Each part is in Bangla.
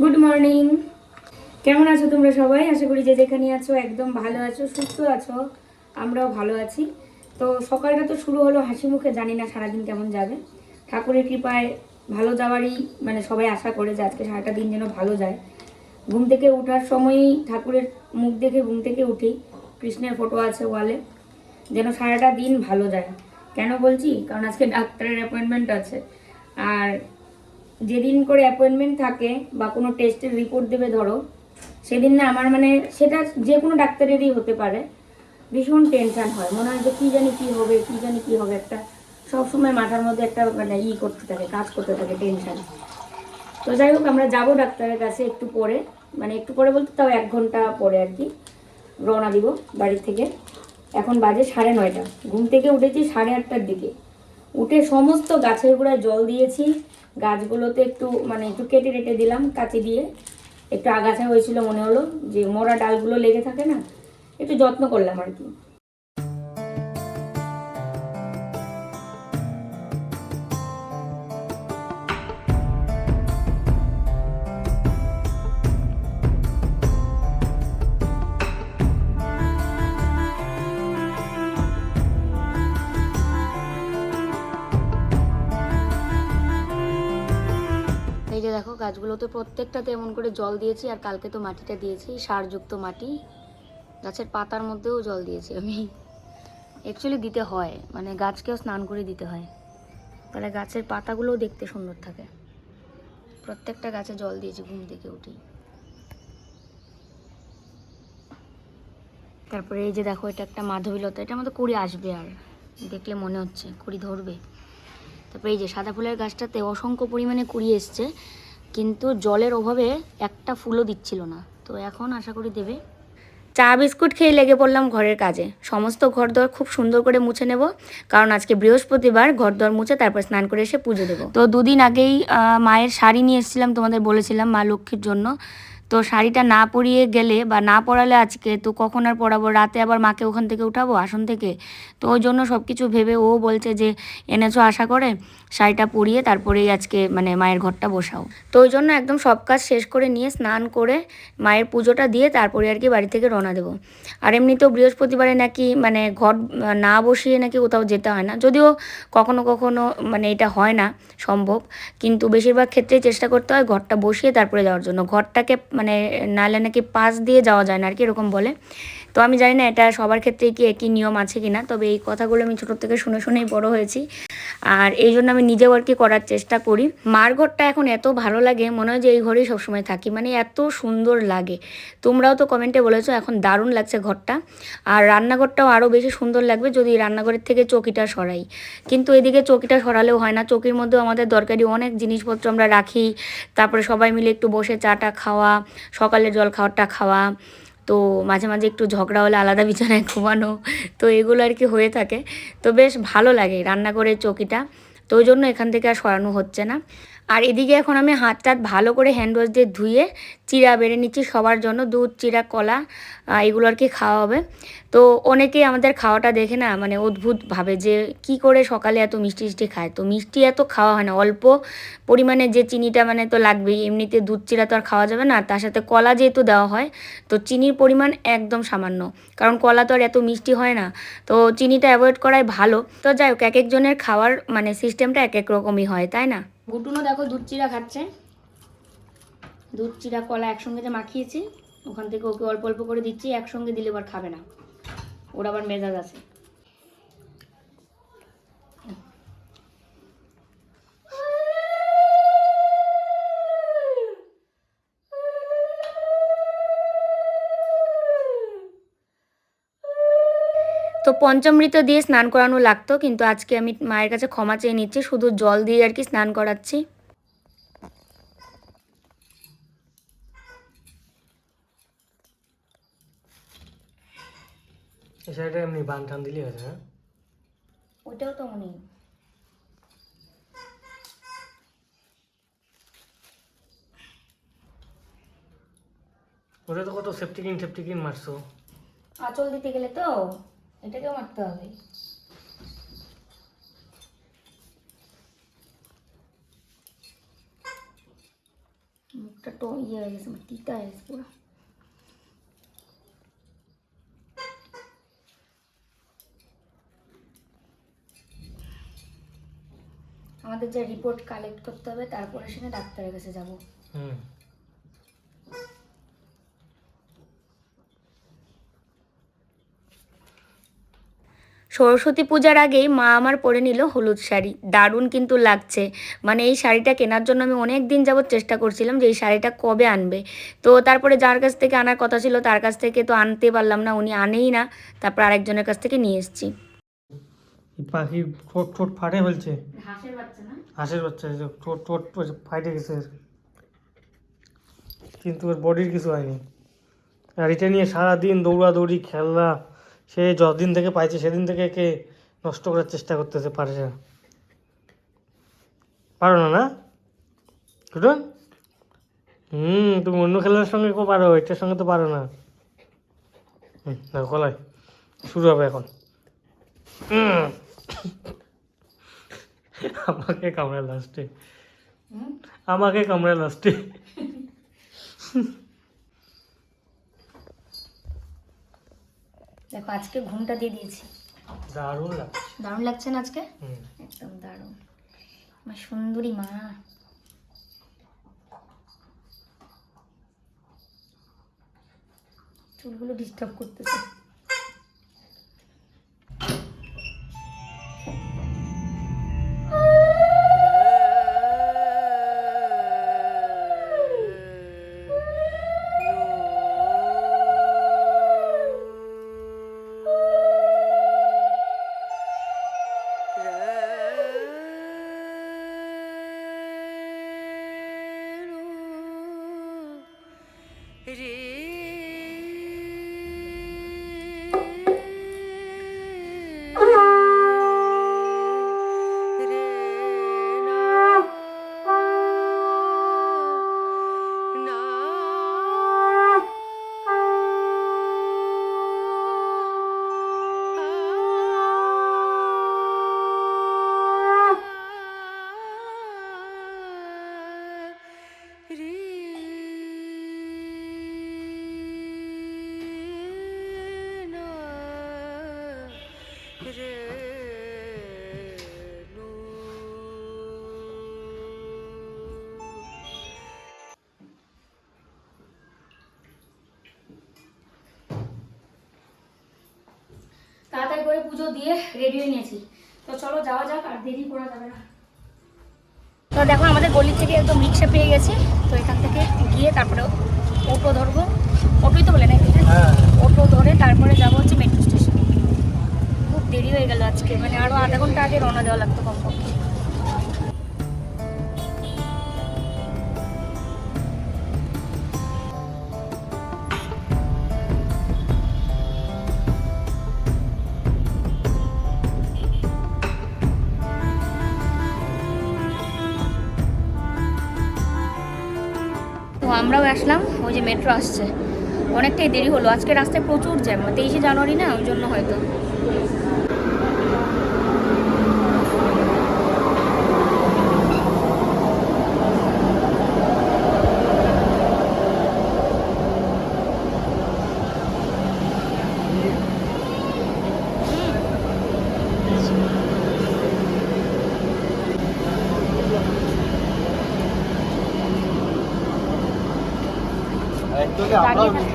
গুড মর্নিং কেমন আছো তোমরা সবাই? আশা করি যে যেখানে আছো একদম ভালো আছো, সুস্থ আছো, আমরাও ভালো আছি। তো সকালটা তো শুরু হলো হাসি মুখে, জানি না সারাদিন কেমন যাবে। ঠাকুরের কৃপায় ভালো যাওয়ারই মানে সবাই আশা করে যে আজকে সারাটা দিন যেন ভালো যায়। ঘুম থেকে ওঠার সময়ই ঠাকুরের মুখ দেখে ঘুম থেকে উঠি। কৃষ্ণের ফটো আছে ওয়ালে যেন সারাটা দিন ভালো যায়। কেন বলছি? কারণ আজকে ডাক্তারের অ্যাপয়েন্টমেন্ট আছে। আর যেদিন করে অ্যাপয়েন্টমেন্ট থাকে বা কোনো টেস্টের রিপোর্ট দেবে ধরো, সেদিন না আমার মানে সেটা যে কোনো ডাক্তারেরই হতে পারে। ভীষণ টেনশান হয়। মনে হয় যে কী জানি কী হবে, কী জানি কী হবে একটা, সবসময় মাথার মধ্যে একটা মানে ই করতে থাকে, কাজ করতে থাকে টেনশান তো যাই হোক, আমরা যাব ডাক্তারের কাছে একটু পরে। মানে একটু পরে বলতে তাও এক ঘণ্টা পরে আর কি। রওনা দিব বাড়ি থেকে। এখন বাজে সাড়ে নয়টা। ঘুম থেকে উঠেছি সাড়ে আটটার দিকে। উঠে সমস্ত গাছের গোড়ায় জল দিয়েছি। গাছগুলোতে একটু মানে একটু কেটে রেটে দিলাম কাঁচি দিয়ে। একটু আগাছা হয়েছিল মনে হলো, যে মোড়া ডালগুলো লেগে থাকে না, একটু যত্ন করলাম আর কি। গাছগুলোতে প্রত্যেকটাতে এমন করে জল দিয়েছি আর কালকে তো মাটিটা দিয়েছি, সারযুক্ত মাটি। গাছের পাতার মধ্যেও জল দিয়েছি আমি। অ্যাকচুয়ালি দিতে হয় মানে গাছকেও স্নান করে দিতে হয়। তাহলে গাছের পাতাগুলোও দেখতে সুন্দর থাকে। প্রত্যেকটা গাছে জল দিয়েছি ঘুম থেকে উঠি তারপরে এই যে দেখো, এটা একটা মাধবীলতা, এটার মধ্যে কুড়ি আসবে আর। দেখলে মনে হচ্ছে, কুড়ি ধরবে। তারপরে এই যে সাদা ফুলের গাছটাতে অসংখ্য পরিমাণে কুড়ি এসছে। কিন্তু জলের অভাবে একটা ফুলও দিচ্ছিল না। তো এখন আশা করি দেবে। চা বিস্কুট খেয়ে লেগে পড়লাম ঘরের কাজে। সমস্ত ঘরদর খুব সুন্দর করে মুছে নেব কারণ আজকে বৃহস্পতিবার ঘরদর মুছে তারপর স্নান করে এসে পুজো দেবো। তো দুদিন আগেই মায়ের শাড়ি নিয়ে এসেছিলাম তোমাদের বলেছিলাম মা লক্ষ্মীর জন্য। তো শাড়িটা না পরিয়ে গেলে বা না পরালে আজকে, তো কখন আর পরাবো? রাতে আবার মাকে ওখান থেকে উঠাবো আসন থেকে? তো ওই জন্য সব কিছু ভেবে ও বলছে যে, এনেছো আশা করে, শাড়িটা পরিয়ে তারপরেই আজকে মানে মায়ের ঘরটা বসাও। তো ওই জন্য একদম সব কাজ শেষ করে নিয়ে স্নান করে মায়ের পুজোটা দিয়ে তারপরে আর কি বাড়ি থেকে রওনা দেবো। আর এমনিতেও বৃহস্পতিবারে নাকি মানে ঘর না বসিয়ে নাকি কোথাও যেতে হয় না। যদিও কখনো কখনো মানে এটা হয় না, সম্ভব। কিন্তু বেশিরভাগ ক্ষেত্রেই চেষ্টা করতে হয় ঘরটা বসিয়ে তারপরে যাওয়ার জন্য। ঘরটাকে মানে নালে নাকি পাশ দিয়ে যাওয়া যায় না আর কি এরকম বলে। তো আমি জানি না এটা সবার ক্ষেত্রেই কি একই নিয়ম আছে কি না তবে এই কথাগুলো আমি ছোটোর থেকে শুনে শুনেই বড় হয়েছি। আর এই জন্য আমি নিজেও আর কি করার চেষ্টা করি। মার ঘরটা এখন এত ভালো লাগে, মনে হয় যে এই ঘরেই সবসময় থাকি মানে এত সুন্দর লাগে। তোমরাও তো কমেন্টে বলেছ এখন দারুণ লাগছে ঘরটা, আর রান্নাঘরটাও আরও বেশি সুন্দর লাগবে যদি রান্নাঘরের থেকে চকিটা সরাই। কিন্তু এদিকে চকিটা সরালেও হয় না, চকির মধ্যেও আমাদের দরকারি অনেক জিনিসপত্র আমরা রাখি, তারপরে সবাই মিলে একটু বসে চাটা খাওয়া সকালের জল খাওয়ারটা খাওয়া তো মাঝে মাঝে একটু ঝগড়া হলে আলাদা বিছানায় ঘুমানো, তো এগুলো আর কি হয়ে থাকে। তো বেশ ভালো লাগে রান্না করে চকিটা। তো ওই জন্য এখান থেকে আর সরানো হচ্ছে না। আর এদিকে এখন আমি হাত টাত ভালো করে হ্যান্ড ওয়াশ দিয়ে ধুয়ে চিরা বেড়ে নিচ্ছি। সবার জন্য দুধ, চিরা, কলা এগুলো আর কি খাওয়া হবে। তো অনেকেই আমাদের খাওয়াটা দেখে না মানে অদ্ভুত ভাবে যে কি করে সকালে এত মিষ্টি মিষ্টি খায়। তো মিষ্টি এত খাওয়া হয় না, অল্প পরিমাণে যে চিনিটা মানে তো লাগবেই। এমনিতে দুধ, চিরা তো আর খাওয়া যাবে না। তার সাথে কলা যেহেতু দেওয়া হয়, তো চিনির পরিমাণ একদম সামান্য। কারণ কলা তো আর এত মিষ্টি হয় না। তো চিনিটা অ্যাভয়েড করাই ভালো। তো যাই হোক, এক একজনের খাওয়ার মানে সিস্টেমটা এক এক রকমই হয়, তাই না? গুটুনও দেখো দুধ চিরা খাচ্ছে। দুধ চিরা কলা একসঙ্গে যে মাখিয়েছি। ওখান থেকে ওকে অল্প অল্প করে দিচ্ছি, একসঙ্গে দিলে আবার খাবে না। ওর আবার মেজাজ আছে। পঞ্চামৃত দিয়ে স্নান করানো লাগতো কিন্তু আজকে আমি মায়ের কাছে ক্ষমা চেয়ে নিচ্ছি শুধু জল দিয়ে আর কি স্নান করাচ্ছি। এই এমনি বান টান দিলে হয়েছে হ্যাঁ? তো মনে ওটা তো কত সেফটিকিন সেফটিকিন মারছো? আঁচল দিতে গেলে তো? এটাকেও মারতে হবে। মুখটা তো ইয়ে হয়ে গেছে আমার তিতা হয়ে গেছে পুরো। আমাদের যে রিপোর্ট কালেক্ট করতে হবে, তারপরে সেখানে ডাক্তারের কাছে যাব। হুম। সরস্বতী পূজার আগেই মা আমার পরে নিল হলুদ শাড়ি। দারুণ কিন্তু লাগছে। মানে এই শাড়িটা কেনার জন্য আমি অনেক দিন যাবৎ চেষ্টা করছিলাম যে এই শাড়িটা কবে আনবে। তো তারপরে যার কাছ থেকে আনার কথা ছিল তার কাছ থেকে তো আনতে পারলাম না উনি আনেই না। তারপর আরেকজনের কাছ থেকে নিয়ে এসেছি। পাখি ঠোঁট ঠোঁট ফাটে ফেলছে হাঁসের বাচ্চা না? হাঁসের বাচ্চা যে ঠোঁট ঠোঁট ফাটে গেছে কিন্তু ওর বডির কিছু হয়নি। আর এটা নিয়ে সারাদিন দৌড়াদৌড়ি খেলা সে যতদিন থেকে পাইছে সেদিন থেকে একে নষ্ট করার চেষ্টা করতেছে পারছে না। পারো না না? কুটন হুম তুমি অন্য খেলার সঙ্গে কেউ পারো এটার সঙ্গে তো পারো না। হুম কলাই শুরু হবে এখন। আমাকে কামড়ায় লাস্টে। আমাকে কামড়ায় লাস্টে। দেখো আজকে ঘুমটা দিয়ে দিয়েছি। দারুণ লাগছে। দারুণ লাগছে না আজকে? একদম দারুণ। আমার সুন্দরী মা। চুলগুলো ডিস্টার্ব করতেছে। দেরি করা যাবে না। তো দেখো আমাদের গলি থেকে একদম রিক্সা পেয়ে গেছি। তো এখান থেকে গিয়ে তারপরে অটো ধরবো। অটোই তো বলে নাকি হ্যাঁ। অটো ধরে তারপরে যাব হচ্ছে মেট্রো স্টেশন খুব দেরি হয়ে গেল আজকে মানে আরও আধা ঘণ্টা আগে রওনা দেওয়া লাগতো কমপক্ষে। আমরাও আসলাম, ওই যে মেট্রো আসছে। অনেকটাই দেরি হলো। আজকে রাস্তায় প্রচুর জ্যাম তেইশে জানুয়ারি না, ওই জন্য হয়তো।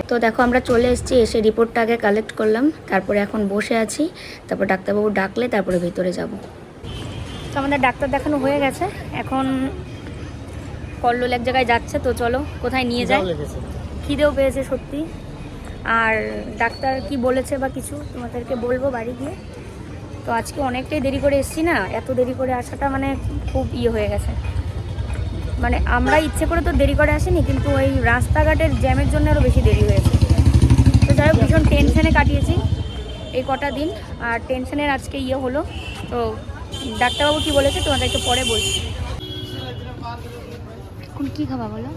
তো দেখো আমরা চলে এসেছি এসে রিপোর্টটা আগে কালেক্ট করলাম। তারপরে এখন বসে আছি। তারপর ডাক্তারবাবু ডাকলে তারপরে ভিতরে যাব। তো আমাদের ডাক্তার দেখানো হয়ে গেছে। এখন কল্লোল এক জায়গায় যাচ্ছে তো চলো কোথায় নিয়ে যায় খিদেও পেয়েছে সত্যি। আর ডাক্তার কি বলেছে বা কিছু তোমাদেরকে বলব বাড়ি গিয়ে? তো আজকে অনেকটাই দেরি করে এসেছি না? এত দেরি করে আসাটা মানে খুব ইয়ে হয়ে গেছে। মানে আমরা ইচ্ছে করে তো দেরি করে আসিনি কিন্তু ওই রাস্তাঘাটের জ্যামের জন্য আরও বেশি দেরি হয়েছে। তো যাই হোক ভীষণ টেনশনে কাটিয়েছি এই কটা দিন আর টেনশনের আজকে ইয়ে হলো। তো ডাক্তারবাবু কি বলেছে তোমাদের একটু পরে বলছি। এখন কী খাবা বলো?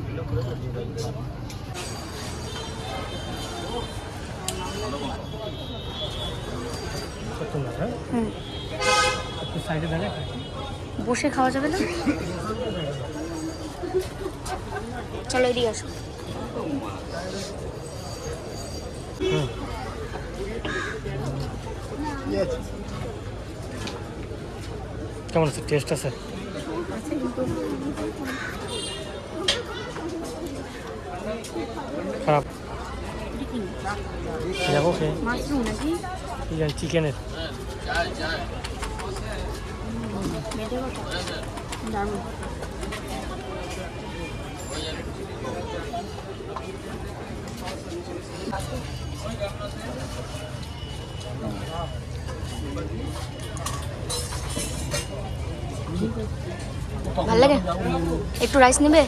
বসে খাওয়া যাবে না? চলো এদিকে আসো কেমন আছে? টেস্ট আছে? খারাপ। যাব খেয়ে চিকেনের। দারুণ। ভালো লাগে একটু রাইস নেবে?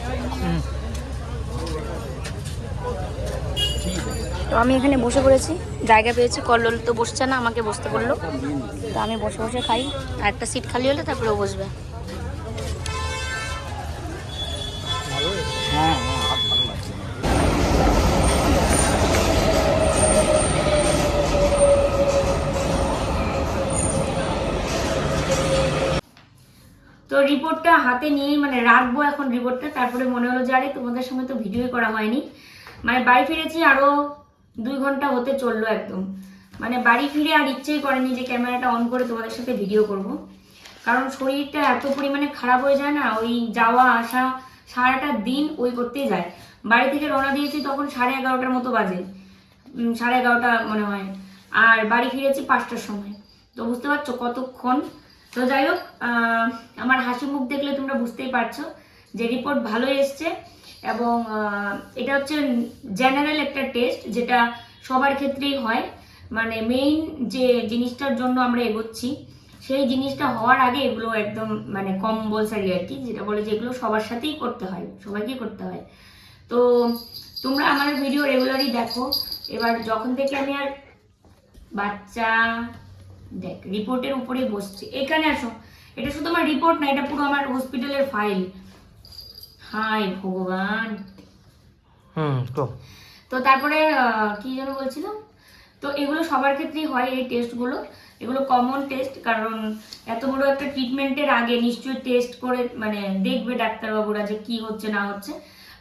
তো আমি এখানে বসে পড়েছি, জায়গা পেয়েছি কল্লোল তো বসছে না, আমাকে বসতে বলল। তো আমি বসে বসে খাই, আর একটা সিট খালি হলে তারপরে বসবে। রিপোর্টটা হাতে নিয়েই মানে রাখব এখন রিপোর্টটা তারপরে মনে হলো যে, আরে, তোমাদের সঙ্গে তো ভিডিওই করা হয়নি। মানে বাড়ি ফিরেছি আরও দুই ঘণ্টা হতে চলল একদম। মানে বাড়ি ফিরে আর ইচ্ছেই করেনি যে ক্যামেরাটা অন করে তোমাদের সাথে ভিডিও করব। কারণ শরীরটা এত পরিমাণে খারাপ হয়ে যায় না, ওই যাওয়া, আসা, সারাটা দিন ওই করতেই যায়। বাড়ি থেকে রওনা দিয়েছি তখন সাড়ে এগারোটার মতো বাজে। সাড়ে এগারোটা মনে হয়। আর বাড়ি ফিরেছি পাঁচটার সময়। তো বুঝতে পারছ কতক্ষণ তো যাই হোক আমার হাসি মুখ দেখলে তোমরা বুঝতেই পারছ যে রিপোর্ট ভালো এসছে এবং এটা হচ্ছে জেনারেল একটা টেস্ট যেটা সবার ক্ষেত্রেই হয়। মানে মেইন যে জিনিসটার জন্য আমরা এগোচ্ছি, সেই জিনিসটা হওয়ার আগে এগুলো একদম মানে কম্পালসারি আর কি, যেটা বলে যে এগুলো সবার সাথেই করতে হয়, সবাইকেই করতে হয়। তো তোমরা আমার ভিডিও রেগুলারই দেখো। এবার যখন থেকে আমি আর বাচ্চা দেখ রিপোর্টের উপরে বসছি। এখানে আসো। এটা শুধু আমার রিপোর্ট না এটা পুরো আমার হসপিটালের ফাইল হাই ভগবান। হুম তো? তো তারপরে কি যেন বলছিলাম তো এগুলো সবার ক্ষেত্রেই হয় এই টেস্টগুলো এগুলো কমন টেস্ট কারণ এত বড় একটা ট্রিটমেন্টের আগে নিশ্চয়ই টেস্ট করে মানে দেখবে ডাক্তারবাবুরা যে কি হচ্ছে না হচ্ছে।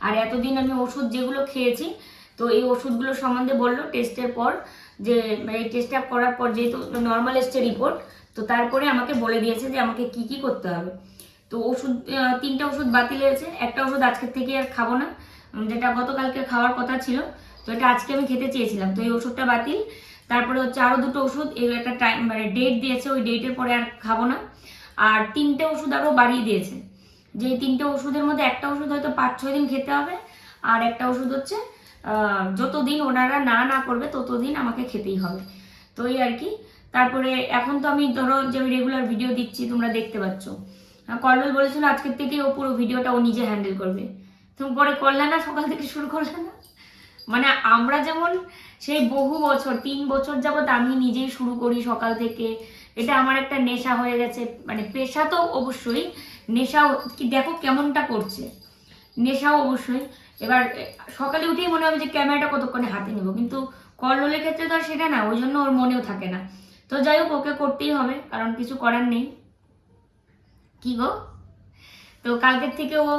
আর এতদিন আমি ওষুধ যেগুলো খেয়েছি তো এই ওষুধগুলো সম্বন্ধে বলল টেস্টের পর। যে এই টেস্টটা করার পর যেহেতু নর্মাল এসছে রিপোর্ট তো তারপরে আমাকে বলে দিয়েছে যে আমাকে কি কি করতে হবে। তো ওষুধ তিনটা ওষুধ বাতিল হয়েছে, একটা ওষুধ আজকের থেকে আর খাব না যেটা গতকালকে খাওয়ার কথা ছিল, তো এটা আজকে আমি খেতে চেয়েছিলাম। তো এই ওষুধটা বাতিল, তারপরে হচ্ছে আরও দুটো ওষুধ এই একটা টাইম মানে ডেট দিয়েছে, ওই ডেটের পরে আর খাব না। আর তিনটে ওষুধ আরও বাড়িয়ে দিয়েছে। যে তিনটে ওষুধের মধ্যে একটা ওষুধ হয়তো পাঁচ ছয় দিন খেতে হবে, আর একটা ওষুধ হচ্ছে যতদিন ওনারা না না করবে, ততদিন আমাকে খেতেই হবে। তো এই আর কি। তারপরে এখন তো আমি ধরো যে আমি রেগুলার ভিডিও দিচ্ছি, তোমরা দেখতে পাচ্ছ। কর্নেল বলেছিল আজকের থেকে ও পুরো ভিডিওটা ও নিজে হ্যান্ডেল করবে। তুমি পরে করলে না, সকাল থেকে শুরু করলে না? মানে আমরা যেমন সেই বহু বছর, তিন বছর যাবৎ আমি নিজেই শুরু করি সকাল থেকে। এটা আমার একটা নেশা হয়ে গেছে। মানে পেশা তো অবশ্যই, নেশাও কি দেখো কেমনটা করছে। নেশাও অবশ্যই। এবার সকালে উঠেই মনে হবে যে ক্যামেরাটা কতক্ষণে হাতে নেব, কিন্তু কল্লোলের ক্ষেত্রে তো আর সেটা না, ওই জন্য ওর মনেও থাকে না। তো যাই হোক, ওকে করতেই হবে, কারণ কিছু করার নেই। কি গো? তো কালকের থেকে ও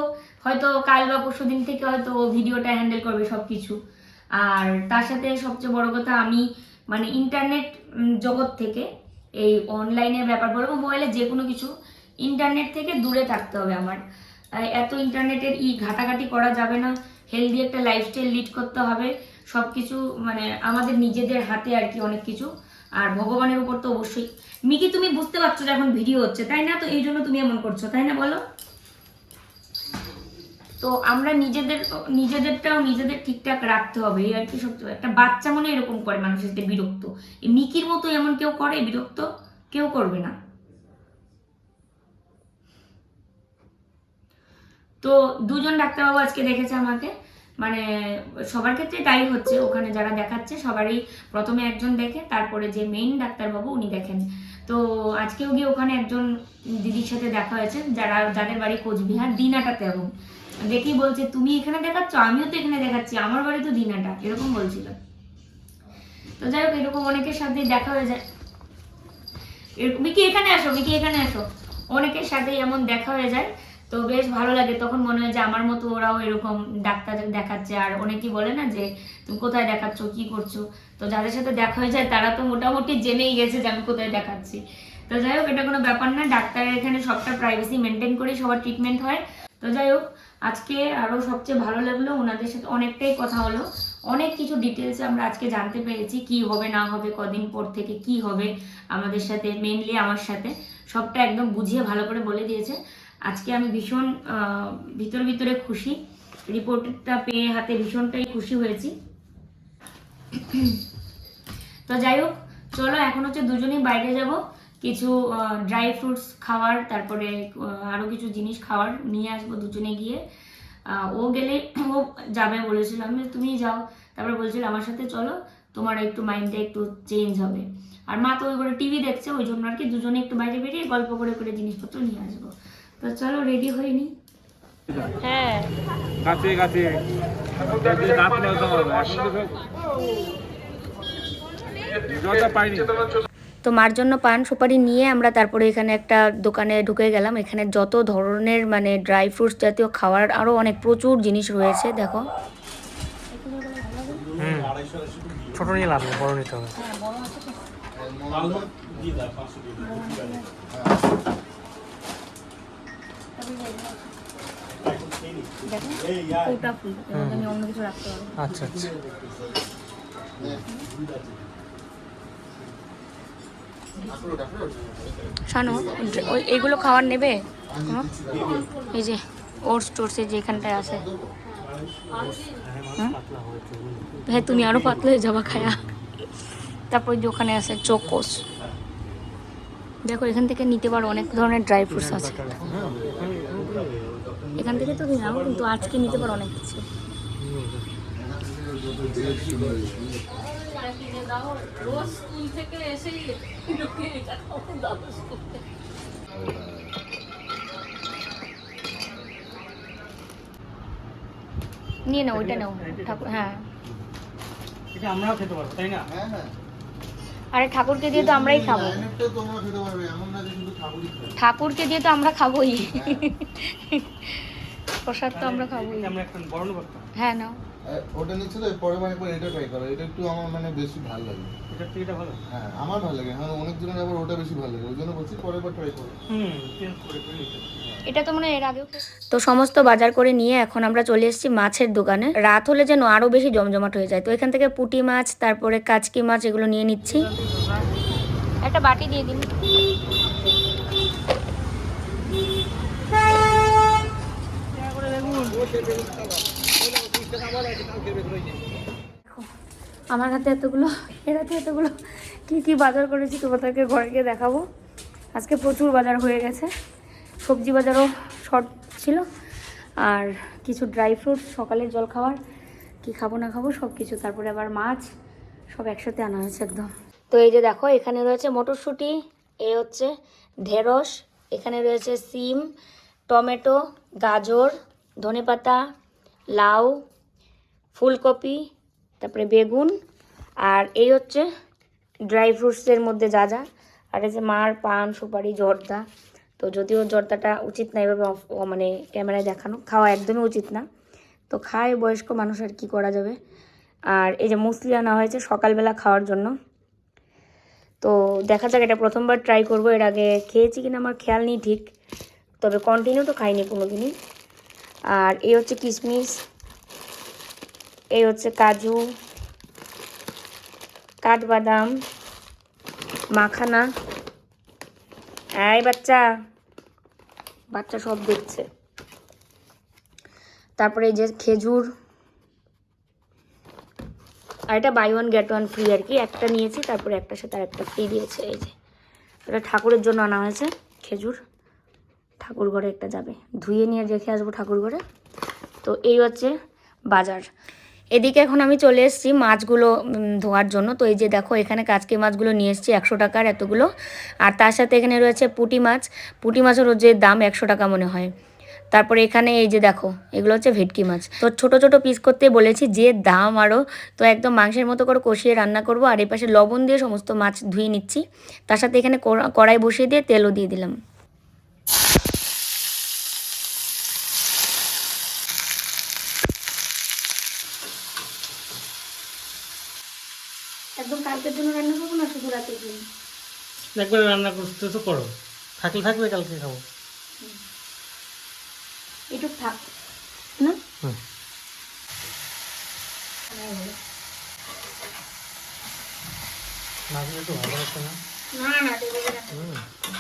হয়তো কাল বা পরশু দিন থেকে হয়তো ও ভিডিওটা হ্যান্ডেল করবে সব কিছু আর তার সাথে সবচেয়ে বড় কথা, আমি মানে ইন্টারনেট জগৎ থেকে এই অনলাইনের ব্যাপার বলব মোবাইলে যে কোনো কিছু ইন্টারনেট থেকে দূরে থাকতে হবে আমার। এত ইন্টারনেটের ই ঘাটাঘাটি করা যাবে না। হেলদি একটা লাইফস্টাইল লিড করতে হবে। সব কিছু মানে আমাদের নিজেদের হাতে আর কি অনেক কিছু। আর ভগবানের উপর তো অবশ্যই। মিকি, তুমি বুঝতে পারছ যে এখন ভিডিও হচ্ছে, তাই না? তো এই জন্য তুমি এমন করছ, তাই না বলো? তো আমরা নিজেদের, নিজেদেরটাও নিজেদের ঠিকঠাক রাখতে হবে। এই আর কি সত্যি একটা বাচ্চা মনে এরকম করে মানুষের বিরক্ত। মিকির মতো এমন কেউ করে বিরক্ত? কেউ করবে না। তো দুজন ডাক্তারবাবু আজকে দেখেছে আমাকে। মানে সবার ক্ষেত্রে তাই হচ্ছে। ওখানে যারা দেখাচ্ছে, সবারই প্রথমে একজন দেখে, তারপরে যে মেইন ডাক্তারবাবু উনি দেখেন। তো আজকেও গিয়ে ওখানে একজন দিদির সাথে দেখা হয়েছে, যারা, যাদের বাড়ি কোচবিহার দিনাটাতে এবং দেখেই বলছে, তুমি এখানে দেখাচ্ছ? আমিও তো এখানে দেখাচ্ছি। আমার বাড়ি তো দিনাটা। এরকম বলছিল। তো যাই হোক, এরকম অনেকের সাথে দেখা হয়ে যায়। এরকম, মিকি এখানে আসো, মিকি এখানে আসো। অনেকের সাথে এমন দেখা হয়ে যায়। তো বেশ ভালো লাগে। তখন মনে হয় যে আমার মতো ওরাও এরকম ডাক্তার দেখাচ্ছে। আর অনেকেই বলে না যে, তুমি কোথায় দেখাচ্ছ? কি করছ? তো যাদের সাথে দেখা হয়ে যায়, তারা তো মোটামুটি জেনেই গেছে যে আমি কোথায় দেখাচ্ছি। তো যাই হোক, এটা কোনো ব্যাপার না। ডাক্তারের এখানে সবটা প্রাইভেসি মেনটেন করে সবার ট্রিটমেন্ট হয়। তো যাই হোক, আজকে আরও সবচেয়ে ভালো লাগল। ওনাদের সাথে অনেকটাই কথা হলো। অনেক কিছু ডিটেলসে আমরা আজকে জানতে পেরেছি। কি হবে, না হবে, কদিন পর থেকে কি হবে আমাদের সাথে মেনলি আমার সাথে। সবটা একদম বুঝিয়ে ভালো করে বলে দিয়েছে। আজকে আমি ভীষণ ভিতরে ভিতরে খুশি। রিপোর্টটা পেয়ে হাতে ভীষণটাই খুশি হয়েছি। তো যাই হোক চলো এখন হচ্ছে দুজনেই বাইরে যাব। কিছু ড্রাই ফ্রুটস খাওয়ার তারপরে আহ, আরও কিছু জিনিস খাওয়ার নিয়ে আসব দুজনে গিয়ে। ও গেলে ও যাবে বলেছিল আমি তুমি যাও। তারপরে বলছিল আমার সাথে চলো তোমার একটু মাইন্ডটা একটু চেঞ্জ হবে। আর মা তো ওই করে টিভি দেখছে ওই জন্য আর কি দুজনে একটু বাইরে বেরিয়ে গল্প করে করে জিনিসপত্র নিয়ে আসব। তো চলো রেডি হ্যাঁ। হবে। এখন তো মার জন্য পান সুপারি নিয়ে আমরা তারপরে এখানে একটা দোকানে ঢুকে গেলাম। এখানে যত ধরনের মানে ড্রাই ফ্রুটস জাতীয় খাওয়ার আরও অনেক প্রচুর জিনিস রয়েছে দেখো। ছোট নিয়ে লাভ বড় নিতে হবে। পারব আচ্ছা শানু খাবার নেবে? এই যে ওটস টোটসে যেখানটায় আছে। হুম? হ্যাঁ তুমি আরও পাতলা হয়ে যাবা খায়া। তারপর যে ওখানে আছে চোকোস। দেখো, এখান থেকে নিতে পারো, অনেক ধরনের ড্রাই ফ্রুটস আছে। এখান থেকে তো নিলাম কিন্তু আজকে নিতে পারো অনেক কিছু। নিয়ে নাও ওইটা নাও ঠাকুর হ্যাঁ। এটা আমরাও খেতে পারব তাই না? হ্যাঁ হ্যাঁ। আরে ঠাকুরকে দিয়ে তো আমরাই খাব। না ঠাকুরকে দিয়ে তো আমরা খাবোই। প্রসাদ তো আমরা খাবোই। হ্যাঁ নাও। আর ওটা নিচ্ছে তো পরে মানে একবার এটা ট্রাই করো। এটা একটু আমার মানে বেশি ভালো লাগে। এটার থেকে এটা ভালো? হ্যাঁ আমার ভালো লাগে। হ্যাঁ অনেক জনের আবার ওটা বেশি ভালো লাগে। ওই জন্য বলছি পরে একবার ট্রাই করো। হুম চেঞ্জ করে করে এটা তো মনে হয় এর আগেও তো সমস্ত বাজার করে নিয়ে এখন আমরা চলে এসেছি মাছের দোকানে। রাত হলে যেন আরও বেশি জমজমাট হয়ে যায়। তো এখান থেকে পুঁটি মাছ তারপরে কাচকি মাছ এগুলো নিয়ে নিচ্ছি। একটা বাটি দিয়ে দিন। আমার হাতে এতগুলো, এর হাতে এতগুলো কী কী বাজার করেছি তোমাদেরকে ঘরে গিয়ে দেখাবো। আজকে প্রচুর বাজার হয়ে গেছে। সবজি বাজারও শর্ট ছিল। আর কিছু ড্রাই ফ্রুট সকালের জল খাবার, কি খাব না খাব সব কিছু তারপরে আবার মাছ, সব একসাথে আনা হয়েছে একদম। তো এই যে দেখো, এখানে রয়েছে মটরশুঁটি, এ হচ্ছে ঢেঁড়স, এখানে রয়েছে সিম, টমেটো, গাজর, ধনেপাতা, লাউ ফুলকপি, তারপরে বেগুন, আর এই হচ্ছে ড্রাই ফ্রুটসের মধ্যে যা যা। আর এই যে মার, পান, সুপারি, জর্দা। তো যদিও জর্দাটা উচিত না এভাবে মানে ক্যামেরায় দেখানো, খাওয়া একদমই উচিত না। তো খায় বয়স্ক মানুষ আর কী করা যাবে। আর এই যে মুসলি আনা হয়েছে সকালবেলা খাওয়ার জন্য। তো দেখা যাক, এটা প্রথমবার ট্রাই করব, এর আগে খেয়েছি কিনা আমার খেয়াল নেই ঠিক। তবে কন্টিনিউ তো খাইনি কোনো দিনই আর এই হচ্ছে কিশমিশ এই হচ্ছে কাজু, কাঠবাদাম, মাখানা। এই বাচ্চা বাচ্চা সব দেখছে। তারপরে এই যে খেজুর। আর এটা buy one get one free আর কি। একটা নিয়েছি, তারপরে একটার সাথে আর একটা ফ্রি দিয়েছে, এই যে। এটা ঠাকুরের জন্য আনা হয়েছে, খেজুর। ঠাকুর ঘরে একটা যাবে। ধুয়ে নিয়ে রেখে আসব ঠাকুর ঘরে। তো এই হচ্ছে বাজার। এদিকে এখন আমি চলে এসেছি মাছগুলো ধোয়ার জন্য। তো এই যে দেখো, এখানে কাচকি মাছগুলো নিয়ে এসেছি একশো টাকার এতগুলো। আর তার সাথে এখানে রয়েছে পুঁটি মাছ। পুঁটি মাছেরও যে দাম একশো টাকা মনে হয়। তারপরে এখানে এই যে দেখো, এগুলো হচ্ছে ভেটকি মাছ। তো ছোট ছোট পিস করতে বলেছি, যে দাম আরও তো একদম মাংসের মতো করে কষিয়ে রান্না করব। আর এই পাশে লবণ দিয়ে সমস্ত মাছ ধুয়ে নিচ্ছি। তার সাথে এখানে কড়া- কড়াই বসিয়ে দিয়ে তেলও দিয়ে দিলাম। কালকের জন্য রান্না করব না শুধু রাতের জন্য? একবারে রান্না করতে তো করো। থাকলে থাকবে কালকে খাব। এটুক থাক। না? হুম। মাছগুলো একটু ভালো আছে না। না না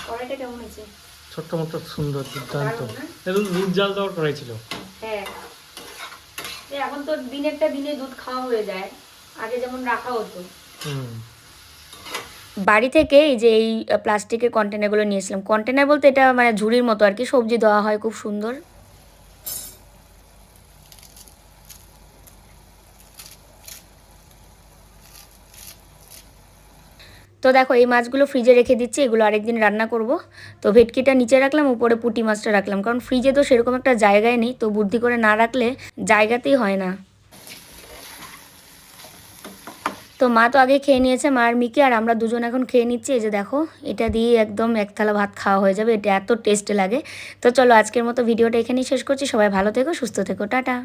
কড়াইটা কেমন হয়েছে? ছোট্ট মতো সুন্দর দুর্দান্ত। দুধ জাল দেওয়ার করাই ছিল। হ্যাঁ। এই এখন তো দিনেরটা দিনে দুধ খাওয়া হয়ে যায়। আগে যেমন রাখা হতো। বাড়ি থেকে এই যে এই প্লাস্টিকের কন্টেনারগুলো নিয়েছিলাম। কন্টেনার বলতে এটা মানে ঝুড়ির মতো আর কি, সবজি দেওয়া হয়, খুব সুন্দর। তো দেখো, এই মাছগুলো ফ্রিজে রেখে দিচ্ছি, এগুলো আরেকদিন রান্না করব। তো ভেটকিটা নিচে রাখলাম, উপরে পুঁটি মাছটা রাখলাম। কারণ ফ্রিজে তো সেরকম একটা জায়গায় নেই, তো বুদ্ধি করে না রাখলে জায়গাতেই হয় না। তো মা তো আগে খেয়ে নিয়েছে মা আর মিকি, আর আমরা দুজন এখন খেয়ে নিচ্ছি। এই যে দেখো, এটা দিয়ে একদম এক থালা ভাত খাওয়া হয়ে যাবে, এটা এত টেস্ট লাগে। তো চলো আজকের মতো ভিডিওটা এখানেই শেষ করছি, সবাই ভালো থেকো, সুস্থ থেকো, টাটা।